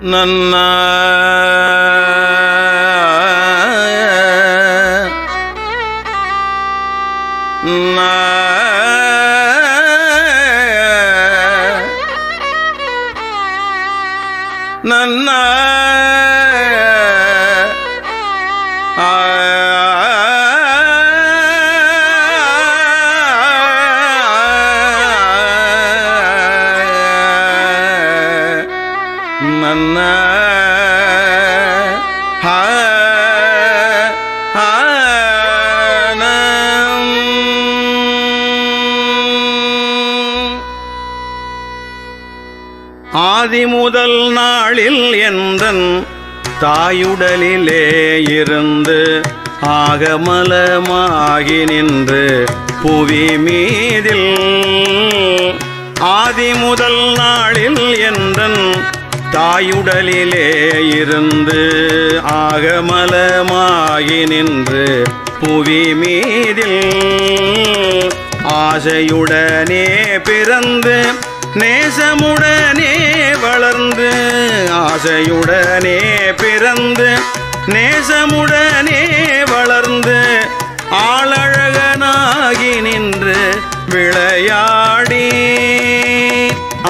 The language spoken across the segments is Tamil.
நன்ன நன்னா நன்ன ஆதி முதல் நாளில் எந்தன் தாயுடலிலே இருந்து ஆகமலமாகி நின்று புவி மீதில் ஆதி முதல் ஆயுடலிலே இருந்து ஆகமலமாகி நின்று புவி மீதில் ஆசையுடனே பிறந்து நேசமுடனே வளர்ந்து ஆசையுடனே பிறந்து நேசமுடனே வளர்ந்து ஆளழகனாகி நின்று விளையா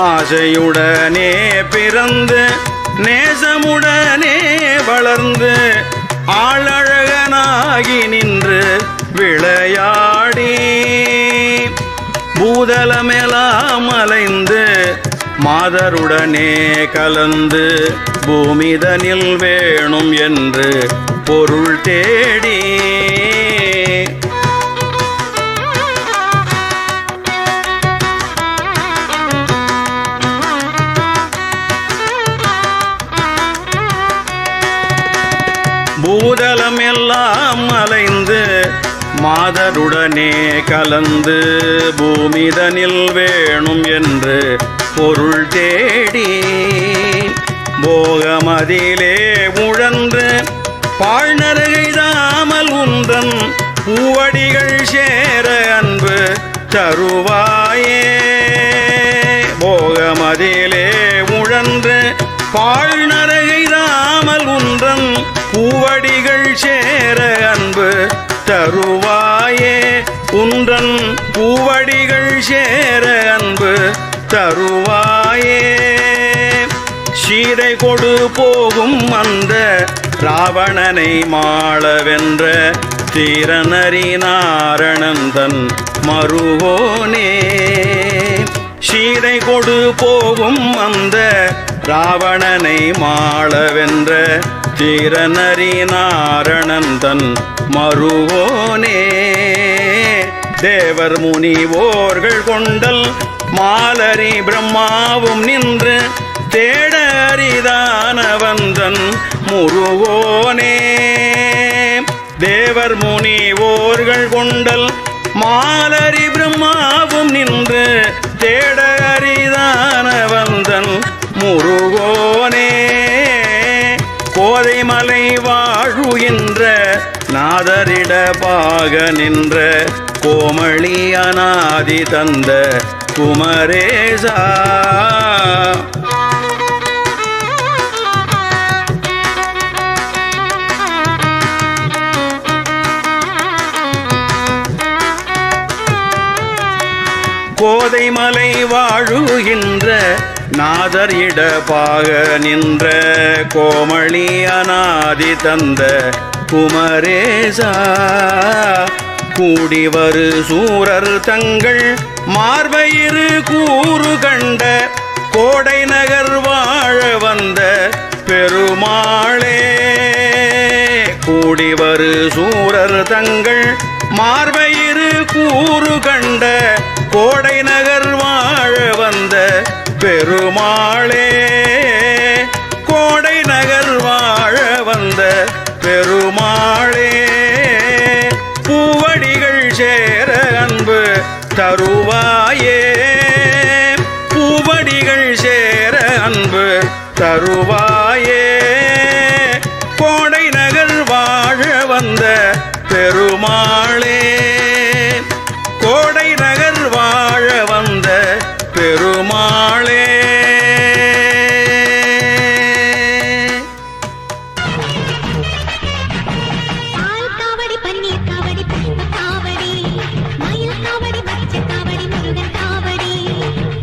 ஆசையுடனே பிறந்து நேசமுடனே வளர்ந்து ஆளழகனாகி நின்று விளையாடி. பூதலமெலாம் அலைந்து மாதருடனே கலந்து பூமிதனில் வேணும் என்று பொருள் தேடி. நாதருடனே கலந்து பூமிதனில் வேணும் என்று பொருள் தேடி போகமதிலே உழன்று பாழ்நரகை தாமல் உந்தன் பூவடிகள் சேர அன்பு தருவாயே. போகமதிலே உழன்று பாழ்நரகை தாமல் உந்தன் பூவடிகள் சேர அன்பு தருவாய் குன்றன் பூவடிகள் சேர அன்பு தருவாயே. சீதை கொடு போகும் அந்த ராவணனை மாளவென்ற தீரநரி நாரணந்தன் மருவோனே சீதை கொடு போகும் அந்த ராவணனை மாளவென்ற தீரநரி நாரணந்தன் மருவோனே தேவர் முனிவோர்கள் கொண்டல் மாலரி பிரம்மாவும் நின்று தேட அரிதானவந்தன் முருவோனே தேவர் முனிவோர்கள் கொண்டல் மாலரி பிரம்மாவும் நின்று தேட அரிதானவந்தன் முருகோனே. கோதைமலை வாழுகின்ற நாதரிட பாக நின்ற கோமளி அநாதி தந்த குமரேசா. கோதைமலை வாழுகின்ற நாதர் இடபாக நின்ற கோமளி அநாதி தந்த குமரேசா. கூடிவரு சூரர் தங்கள் மார்பயிறு கூறு கண்ட கோடை நகர் வாழ வந்த பெருமாளே. கூடிவரு சூரர் தங்கள் மார்பயிறு கூறு கண்ட கோடை நகர் வாழ வந்த பெருமாளே. கோடை நகர் வாழ வந்த பெருமாளே. தருவாயே. பூவடிகள் சேர அன்பு தருவாயே.